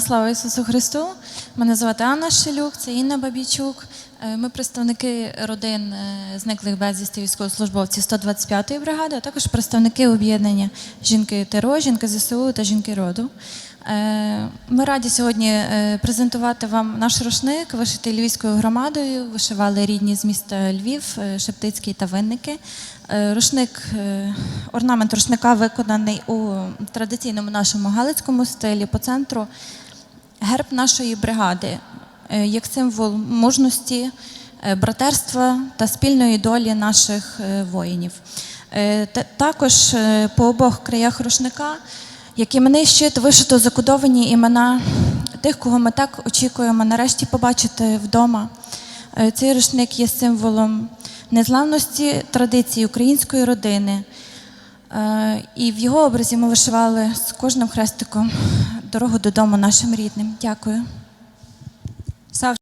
Слава Ісусу Христу! Мене звати Анна Шелюк, це Інна Бабійчук. Е, Ми представники родин е, зниклих безвісти військовослужбовців 125-ї бригади, а також представники об'єднання жінки ТРО, жінки ЗСУ та жінки роду. Е, Ми раді сьогодні презентувати вам наш рушник, вишитий львівською громадою. Вишивали рідні з міста Львів, Шептицький та Винники. Рушник, орнамент рушника виконаний у традиційному нашому галицькому стилі по центру. Герб нашої бригади е, як символ мужності, е, братерства та спільної долі наших е, воїнів. Також по обох краях рушника, як іменний щит, вишито закодовані імена тих, кого ми так очікуємо нарешті побачити вдома. Цей рушник є символом незламності традиції української родини. І в його образі ми вишивали з кожним хрестиком дорогу додому нашим рідним. Дякую.